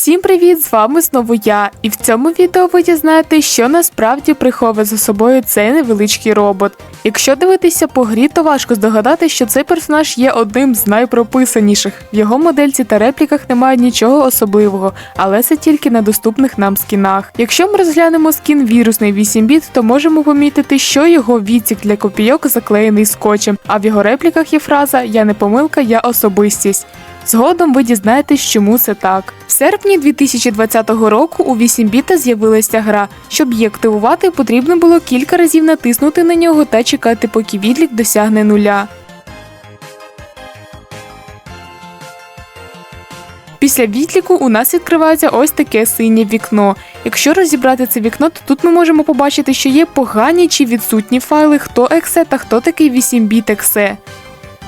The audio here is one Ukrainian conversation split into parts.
Всім привіт! З вами знову я. І в цьому відео ви дізнаєтесь, що насправді приховує за собою цей невеличкий робот. Якщо дивитися по грі, то важко здогадати, що цей персонаж є одним з найпрописаніших. В його модельці та репліках немає нічого особливого, але це тільки на доступних нам скінах. Якщо ми розглянемо скін вірусний 8 біт, то можемо помітити, що його відсік для копійок заклеєний скотчем, а в його репліках є фраза Я не помилка, я особистість. Згодом ви дізнаєтесь, чому це так. В серпні 2020 року у 8 біта з'явилася гра. Щоб її активувати, потрібно було кілька разів натиснути на нього та чекати, поки відлік досягне нуля. Після відліку у нас відкривається ось таке синє вікно. Якщо розібрати це вікно, то тут ми можемо побачити, що є погані чи відсутні файли, хто ексе та хто такий 8 біт ексе.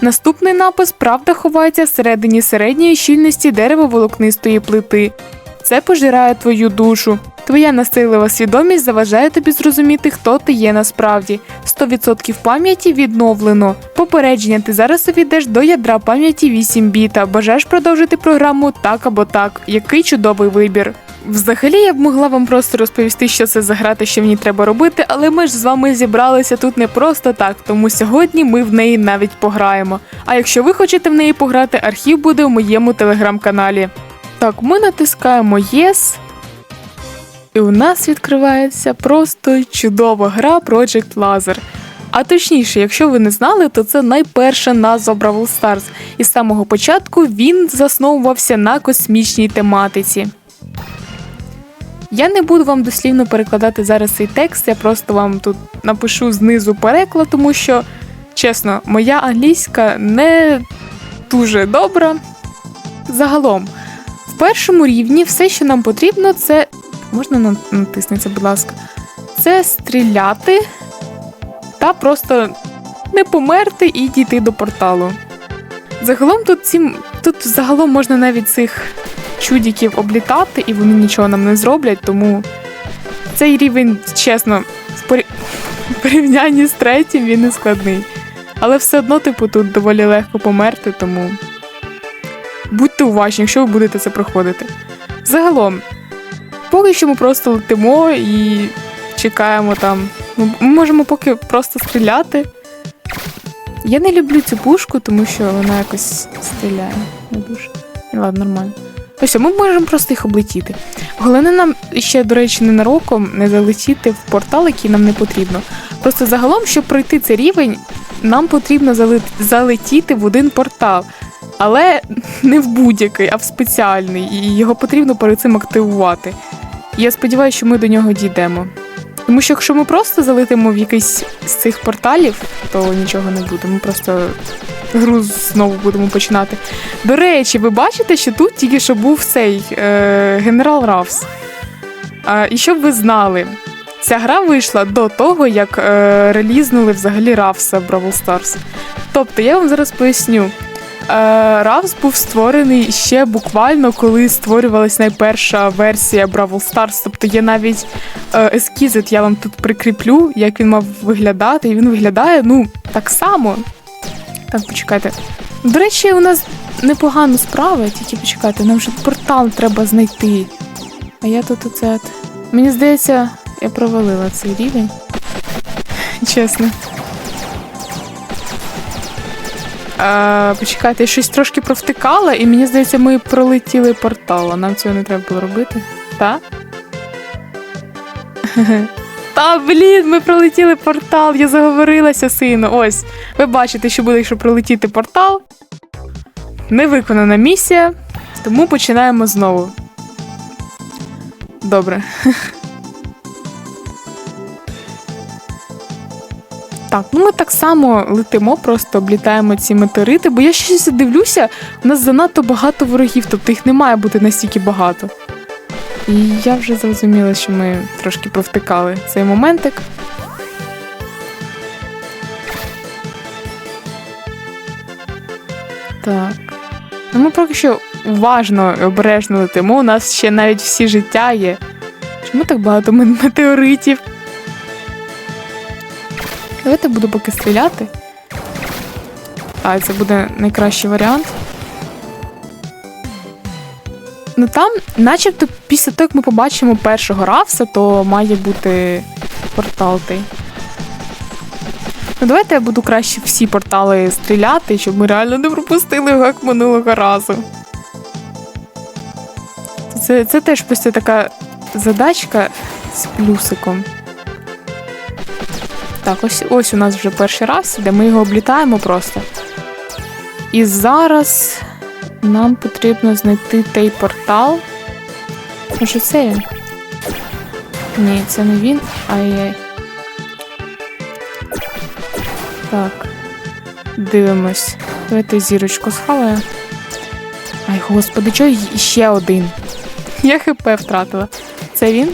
Наступний напис правда ховається всередині середньої щільності деревоволокнистої плити. Це пожирає твою душу. Твоя насилива свідомість заважає тобі зрозуміти, хто ти є насправді. 100% пам'яті відновлено. Попередження ти зараз увійдеш до ядра пам'яті 8 біта. Бажаєш продовжити програму так або так. Який чудовий вибір. Взагалі я б могла вам просто розповісти, що це за гра та що ній треба робити, але ми ж з вами зібралися тут не просто так, тому сьогодні ми в неї навіть пограємо. А якщо ви хочете в неї пограти, архів буде у моєму телеграм-каналі. Так, ми натискаємо Yes. І у нас відкривається просто чудова гра Project Laser. А точніше, якщо ви не знали, то це найперша назва Бравл Stars. І з самого початку він засновувався на космічній тематиці. Я не буду вам дослівно перекладати зараз цей текст, я просто вам тут напишу знизу переклад, тому що, чесно, моя англійська не дуже добра. Загалом, в першому рівні все, що нам потрібно, це. Можна на- натиснеться, будь ласка. Це стріляти та просто не померти і дійти до порталу. Загалом тут цим. Тут загалом можна навіть цих чудіків облітати, і вони нічого нам не зроблять, тому цей рівень, чесно, в порівнянні з третім він не складний. Але все одно, типу, тут доволі легко померти, тому будьте уважні, якщо ви будете це проходити. Загалом, поки що ми просто летимо і чекаємо там. Ми можемо поки просто стріляти. Я не люблю цю пушку, тому що вона якось стріляє. Не дуже. Ладно, нормально. Ось, ми можемо просто їх облетіти. Головне нам ще, до речі, ненароком не залетіти в портал, який нам не потрібно. Просто загалом, щоб пройти цей рівень, нам потрібно залетіти в один портал. Але не в будь-який, а в спеціальний, і його потрібно перед цим активувати. Я сподіваюся, що ми до нього дійдемо. Тому що якщо ми просто залетимо в якийсь з цих порталів, то нічого не буде. Ми просто гру знову будемо починати. До речі, ви бачите, що тут тільки що був цей е, генерал Равс. А, і щоб ви знали, ця гра вийшла до того, як е, релізнули взагалі Равса в Бравл Stars. Тобто, я вам зараз поясню. Е, Равс був створений ще буквально, коли створювалась найперша версія Бравл Stars. Тобто є навіть е, ескізит, я вам тут прикріплю, як він мав виглядати, і він виглядає ну так само. Так, почекайте. До речі, у нас непогана справа, тільки почекайте, нам вже портал треба знайти. А я тут оце. Мені здається, я провалила цей рівень. Чесно. А, почекайте, я щось трошки провтикала, і мені здається, ми пролетіли портал, а нам цього не треба було робити. Та? Та блін, ми пролетіли портал, я заговорилася сину. Ось. Ви бачите, що буде, якщо пролетіти портал. Невиконана місія, тому починаємо знову. Добре. Так, ну ми так само летимо, просто облітаємо ці метеорити, бо я щось дивлюся, у нас занадто багато ворогів, тобто їх не має бути настільки багато. І я вже зрозуміла, що ми трошки провтикали цей моментик. Так. Ну, ми поки що уважно і обережно летимо. У нас ще навіть всі життя є. Чому так багато метеоритів? Давайте буду поки стріляти. А, це буде найкращий варіант. Ну там, начебто, після того, як ми побачимо першого рафса, то має бути портал той. Ну, давайте я буду краще всі портали стріляти, щоб ми реально не пропустили його як минулого разу. Це, це теж просто така задачка з плюсиком. Так, ось, ось у нас вже перший раз, де ми його облітаємо просто. І зараз нам потрібно знайти той портал. Може, це він? Ні, це не він. Ай-яй. Так. Дивимось. Давайте зірочку схаваю. Ай, господи, чого ще один? Я хп втратила. Це він?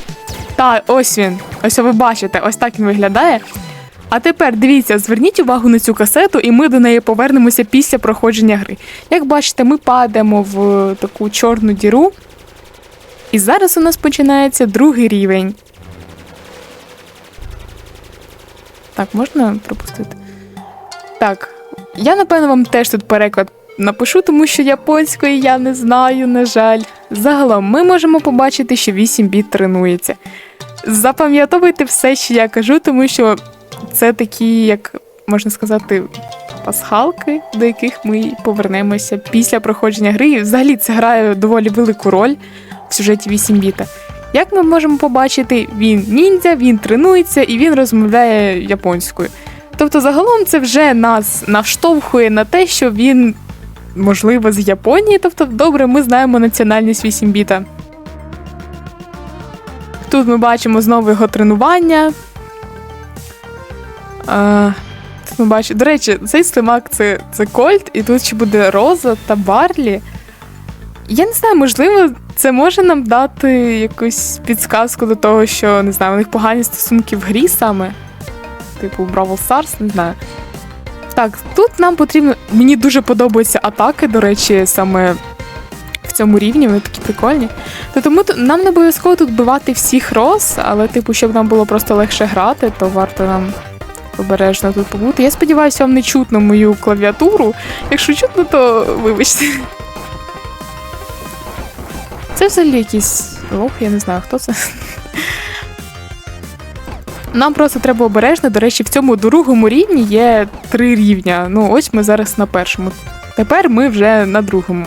Так, ось він. Ось ви бачите, ось так він виглядає. А тепер дивіться, зверніть увагу на цю касету, і ми до неї повернемося після проходження гри. Як бачите, ми падаємо в таку чорну діру. І зараз у нас починається другий рівень. Так, можна пропустити? Так, я напевно вам теж тут переклад напишу, тому що японської я не знаю, на жаль. Загалом ми можемо побачити, що 8 біт тренується. Запам'ятовуйте все, що я кажу, тому що це такі, як можна сказати, пасхалки, до яких ми повернемося після проходження гри. І взагалі це грає доволі велику роль в сюжеті 8 біта. Як ми можемо побачити, він ніндзя, він тренується і він розмовляє японською. Тобто, загалом це вже нас навштовхує на те, що він, можливо, з Японії. Тобто, добре, ми знаємо національність 8 біта. Тут ми бачимо знову його тренування. А, ми бачимо. До речі, цей слимак це, це Кольт, і тут ще буде Роза та Барлі. Я не знаю, можливо, це може нам дати якусь підсказку до того, що не знаю, у них погані стосунки в грі саме. Типу Бравл Stars, не знаю. Так, тут нам потрібно. Мені дуже подобаються атаки, до речі, саме в цьому рівні, вони такі прикольні. То тому нам не обов'язково тут бивати всіх роз, але, типу, щоб нам було просто легше грати, то варто нам обережно тут побути. Я сподіваюся, вам не чутно мою клавіатуру. Якщо чутно, то вибачте. Це взагалі якийсь лох, я не знаю, хто це. Нам просто треба обережно. До речі, в цьому другому рівні є три рівня. Ну, ось ми зараз на першому. Тепер ми вже на другому.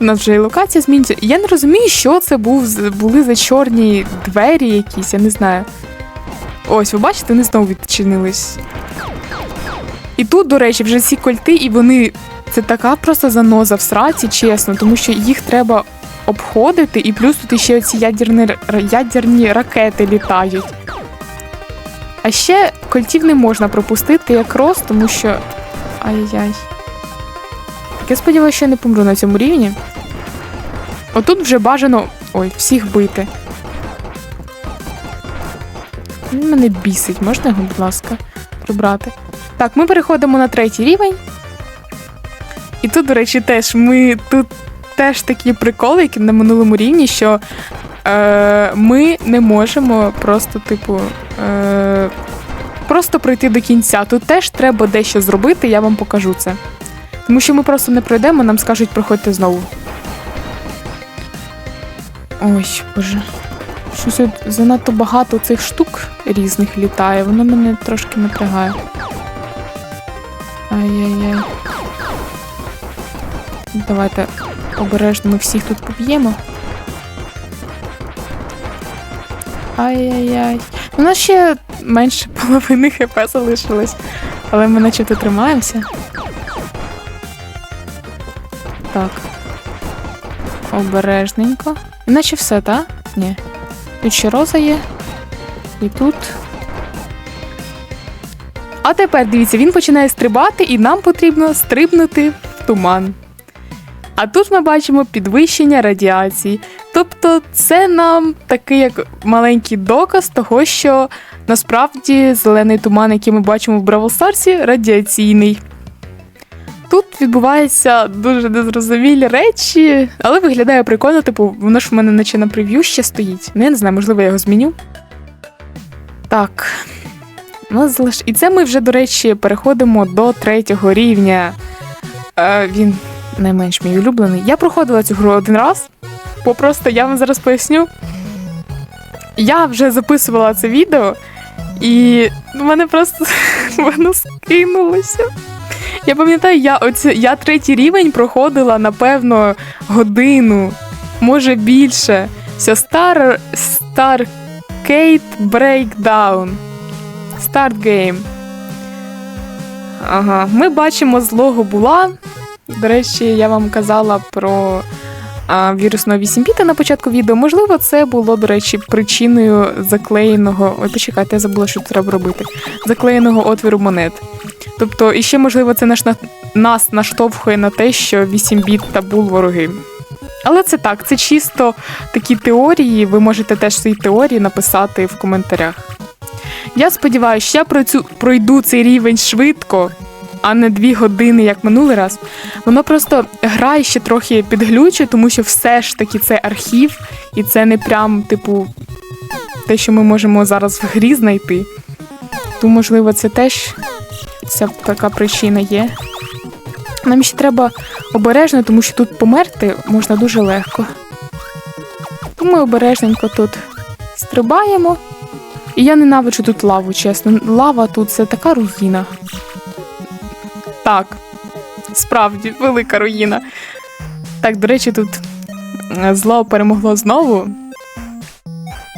У нас вже і локація змінюється. Я не розумію, що це був, були за чорні двері якісь, я не знаю. Ось, ви бачите, вони знову відчинились. І тут, до речі, вже ці кольти, і вони. Це така просто заноза в сраці, чесно, тому що їх треба обходити, і плюс тут ще ці ядерні, ядерні ракети літають. А ще кольтів не можна пропустити як роз, тому що. Ай-яй. Я сподіваюся, що я не помру на цьому рівні. Отут вже бажано. Ой, всіх бити. Він мене бісить, можна його, будь ласка, прибрати. Так, ми переходимо на третій рівень. І тут, до речі, теж ми тут теж такі приколи, які на минулому рівні, що е, ми не можемо просто, типу, е, просто пройти до кінця. Тут теж треба дещо зробити, я вам покажу це. Тому що ми просто не пройдемо, нам скажуть, проходьте знову. Ой, боже. Щось занадто багато цих штук різних літає, воно мене трошки напрягає. Ай-яй-яй. Давайте обережно ми всіх тут поб'ємо. Ай-яй-яй. У нас ще менше половини хп залишилось, але ми начебто тримаємося. Так. Обережненько. Наче все, так? Ні. Тут ще роза є. І тут. А тепер дивіться, він починає стрибати, і нам потрібно стрибнути в туман. А тут ми бачимо підвищення радіації. Тобто, це нам такий як маленький доказ того, що насправді зелений туман, який ми бачимо в Бравл Старсі, радіаційний. Тут відбуваються дуже незрозумілі речі, але виглядає прикольно, типу, воно ж в мене наче на прев'ю ще стоїть. Ну, я не знаю, можливо, я його зміню. Так. Залиш... І це ми вже, до речі, переходимо до третього рівня. Е, він найменш мій улюблений. Я проходила цю гру один раз. Бо просто я вам зараз поясню. Я вже записувала це відео, і в мене просто воно скинулося. Я пам'ятаю, я, оце, я третій рівень проходила, напевно, годину, може більше. Все, Star, Starcade Breakdown. Start Game. Ага, ми бачимо злого була. До речі, я вам казала про а, вірусного 8 біта на початку відео. Можливо, це було, до речі, причиною заклеєного. Ой, почекайте, я забула, що треба робити. Заклеєного отвіру монет. Тобто, і ще, можливо, це наш, нас наштовхує на те, що 8 біт та бул вороги. Але це так, це чисто такі теорії. Ви можете теж свої теорії написати в коментарях. Я сподіваюся, що я пройцю, пройду цей рівень швидко, а не дві години, як минулий раз. Воно просто грає ще трохи підглюче, тому що все ж таки це архів, і це не прям, типу, те, що ми можемо зараз в грі знайти. Тому, можливо, це теж ця така причина є. Нам ще треба обережно, тому що тут померти можна дуже легко. Тому ми обережненько тут стрибаємо. І я ненавиджу тут лаву, чесно. Лава тут це така руїна. Так, справді, велика руїна. Так, до речі, тут е, зло перемогло знову.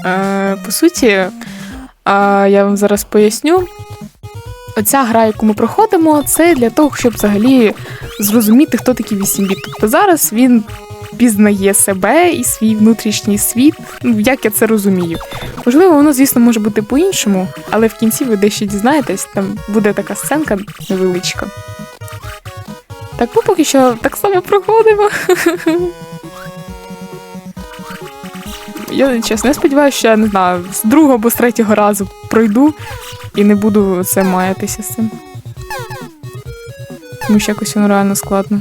Е, по суті, е, я вам зараз поясню. Оця гра, яку ми проходимо, це для того, щоб взагалі зрозуміти, хто такий 8 біт. Тобто зараз він пізнає себе і свій внутрішній світ, ну як я це розумію. Можливо, воно, звісно, може бути по-іншому, але в кінці ви дещо дізнаєтесь, там буде така сценка невеличка. Так, ми поки що так само проходимо. Я чесно, я сподіваюся, що я не знаю, з другого або з третього разу пройду і не буду це маятися з цим. Тому що якось воно реально складно.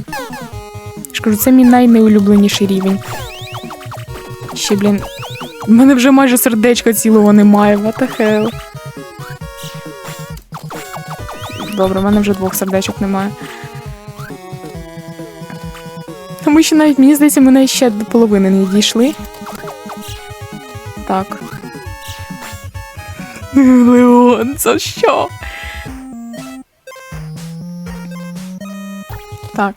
Я ж кажу, це мій найнеулюбленіший рівень. Ще, блін. У мене вже майже сердечка цілого немає, what the hell. Добре, в мене вже двох сердечок немає. Тому що навіть, мені здається, ми ще до половини не дійшли. Так. Леон, за що? Так.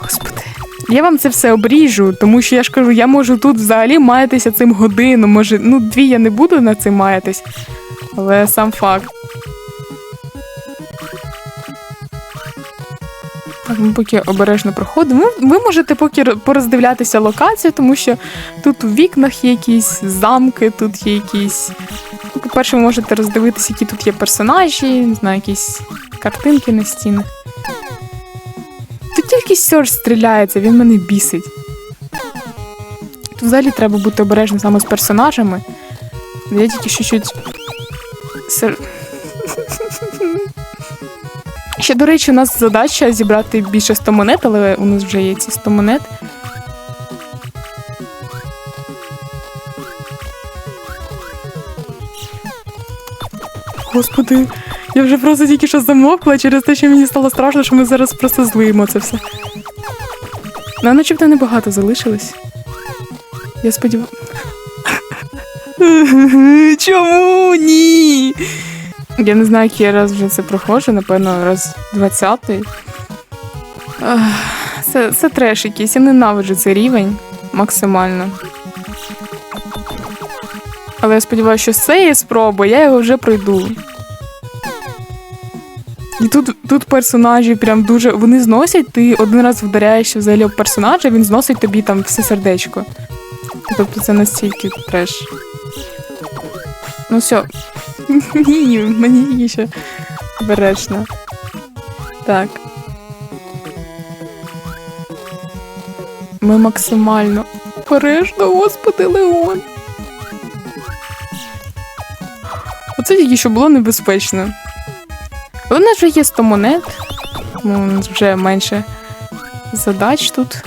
Господи. Я вам це все обріжу, тому що я ж кажу, я можу тут взагалі маятися цим годину. Може, ну, дві я не буду на цим маятись, але сам факт. Ми поки обережно проходимо. Ви- можете поки пороздивлятися локацію, тому що тут у вікнах є якісь замки, тут є якісь. По-перше, ви можете роздивитися, які тут є персонажі, не знаю, якісь картинки на стінах. Тут тільки Сьорж стріляється, він мене бісить. Тут взагалі треба бути обережним саме з персонажами. Я тільки що. Сер... Ще, до речі, у нас задача зібрати більше 100 монет, але у нас вже є ці 100 монет. Господи, я вже просто тільки що замовкла через те, що мені стало страшно, що ми зараз просто злиємо це все. Ну, начебто небагато залишилось. Я сподіваюся. Чому ні? Я не знаю, який раз вже це проходжу, напевно, раз 20-й. Це, це треш якийсь, я ненавиджу цей рівень максимально. Але я сподіваюся, що з цієї спроби я його вже пройду. І тут, тут персонажі прям дуже. Вони зносять, ти один раз вдаряєш взагалі об персонажа, він зносить тобі там все сердечко. Тобто це настільки треш. Ну все. Ні, мені ще обережно. Так. Ми максимально обережно, господи, Леон. Оце тільки що було небезпечно. Але у нас вже є 100 монет. Тому у нас вже менше задач тут.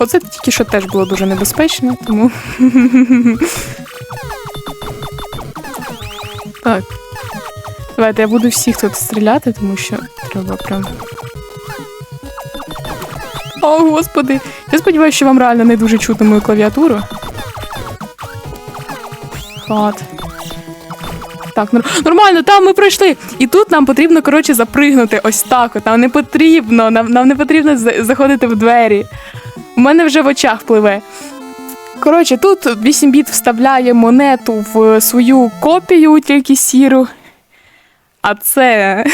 Оце тільки що теж було дуже небезпечно, тому. так. Давайте я буду всіх тут стріляти, тому що треба прям. О, господи! Я сподіваюся, що вам реально не дуже чутно мою клавіатуру. Хат. Так, нор- нормально, там ми пройшли. І тут нам потрібно, коротше, запригнути ось так. От. Нам не потрібно, нам, нам не потрібно заходити в двері. У мене вже в очах пливе. Коротше, тут 8 біт вставляє монету в свою копію, тільки сіру. А це,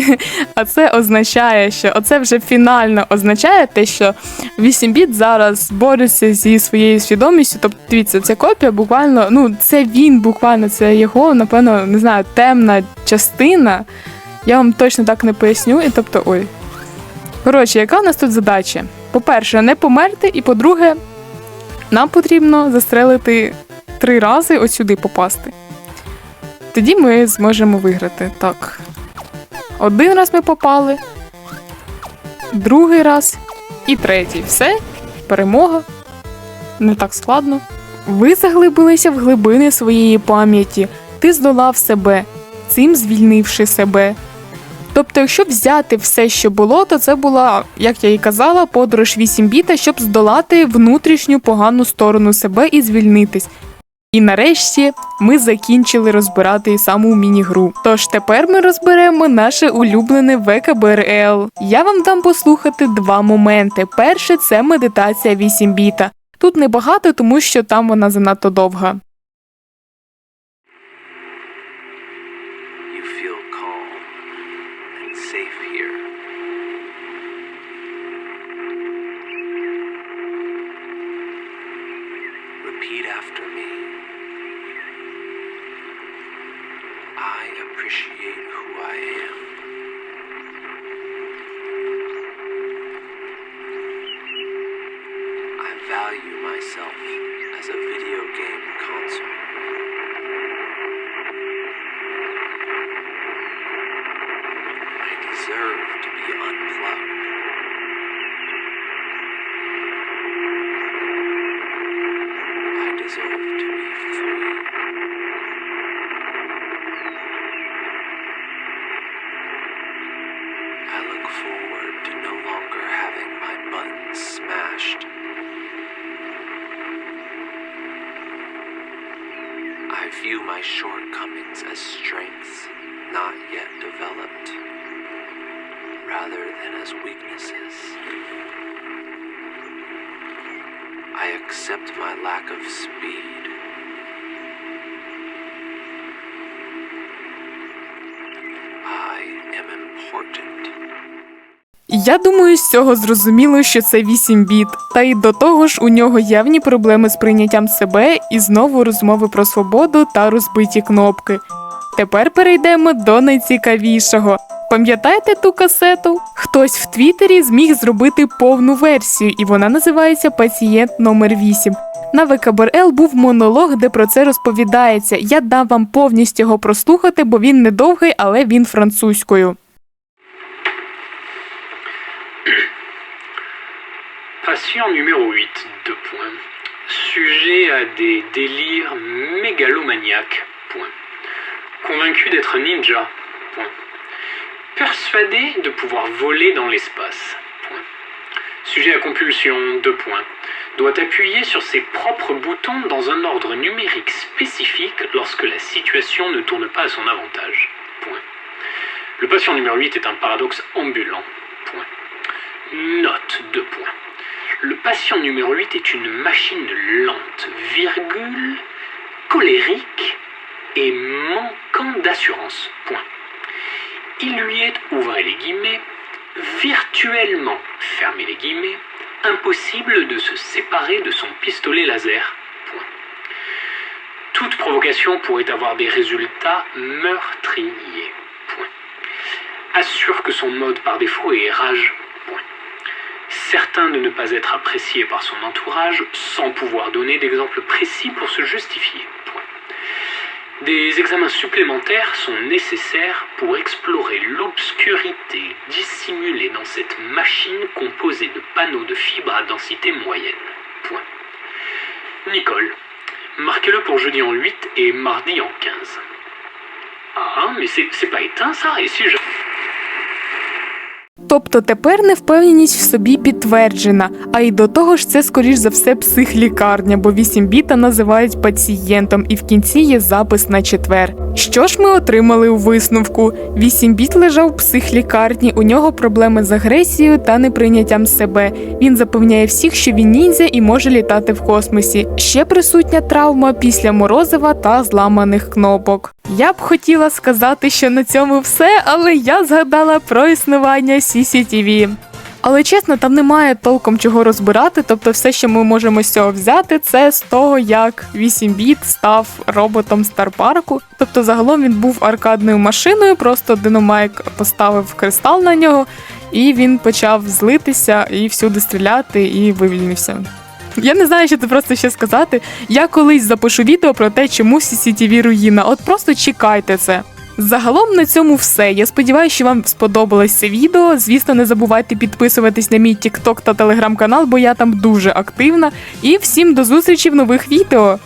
а це означає, що оце вже фінально означає те, що 8 біт зараз бореться зі своєю свідомістю. Тобто, дивіться, ця копія буквально, ну, це він буквально, це його, напевно, не знаю, темна частина. Я вам точно так не поясню. І тобто, ой. Коротше, яка у нас тут задача? По-перше, не померти, і по-друге, нам потрібно застрелити три рази ось сюди попасти. Тоді ми зможемо виграти. Так. Один раз ми попали, другий раз і третій. Все, перемога. Не так складно. Ви заглибилися в глибини своєї пам'яті. Ти здолав себе, цим звільнивши себе. Тобто, якщо взяти все, що було, то це була, як я і казала, подорож 8 біта, щоб здолати внутрішню погану сторону себе і звільнитись. І нарешті ми закінчили розбирати саму міні-гру. Тож тепер ми розберемо наше улюблене ВКБРЛ. Я вам дам послухати два моменти. Перше це медитація 8 біта. Тут небагато, тому що там вона занадто довга. Я думаю, з цього зрозуміло, що це 8 біт. Та й до того ж, у нього явні проблеми з прийняттям себе і знову розмови про свободу та розбиті кнопки. Тепер перейдемо до найцікавішого. Пам'ятаєте ту касету? Хтось в Твіттері зміг зробити повну версію, і вона називається Пацієнт номер 8 На ВКБРЛ був монолог, де про це розповідається. Я дам вам повністю його прослухати, бо він недовгий, але він французькою. Patient numéro 8, deux points. Sujet à des délires mégalomaniaques, point. Convaincu d'être ninja, point. Persuadé de pouvoir voler dans l'espace, point. Sujet à compulsion, deux points. Doit appuyer sur ses propres boutons dans un ordre numérique spécifique lorsque la situation ne tourne pas à son avantage, point. Le patient numéro 8 est un paradoxe ambulant, point. Note, deux points. Le patient numéro 8 est une machine lente, virgule, colérique et manquant d'assurance. Point. Il lui est, ouvrez les guillemets, virtuellement, fermez les guillemets, impossible de se séparer de son pistolet laser. Point. Toute provocation pourrait avoir des résultats meurtriers. Point. Assure que son mode par défaut est rage. Certain de ne pas être apprécié par son entourage sans pouvoir donner d'exemples précis pour se justifier. Des examens supplémentaires sont nécessaires pour explorer l'obscurité dissimulée dans cette machine composée de panneaux de fibres à densité moyenne. Nicole, marquez-le pour jeudi en 8 et mardi en 15. Ah, mais c'est pas éteint ça Et si je... Тобто тепер невпевненість в собі підтверджена, а й до того ж це скоріш за все психлікарня, бо 8 біта називають пацієнтом, і в кінці є запис на четвер. Що ж ми отримали у висновку? 8 біт лежав в психлікарні, у нього проблеми з агресією та неприйняттям себе. Він запевняє всіх, що він ніндзя і може літати в космосі. Ще присутня травма після морозива та зламаних кнопок. Я б хотіла сказати, що на цьому все, але я згадала про існування CCTV. Але чесно, там немає толком чого розбирати, тобто все, що ми можемо з цього взяти, це з того, як 8 біт став роботом Старпарку. Тобто, загалом він був аркадною машиною, просто Диномайк поставив кристал на нього, і він почав злитися і всюди стріляти, і вивільнився. Я не знаю, що це просто ще сказати. Я колись запишу відео про те, чому CCTV руїна. От просто чекайте це. Загалом на цьому все. Я сподіваюся, що вам сподобалось це відео. Звісно, не забувайте підписуватись на мій TikTok та телеграм-канал, бо я там дуже активна. І всім до зустрічі в нових відео.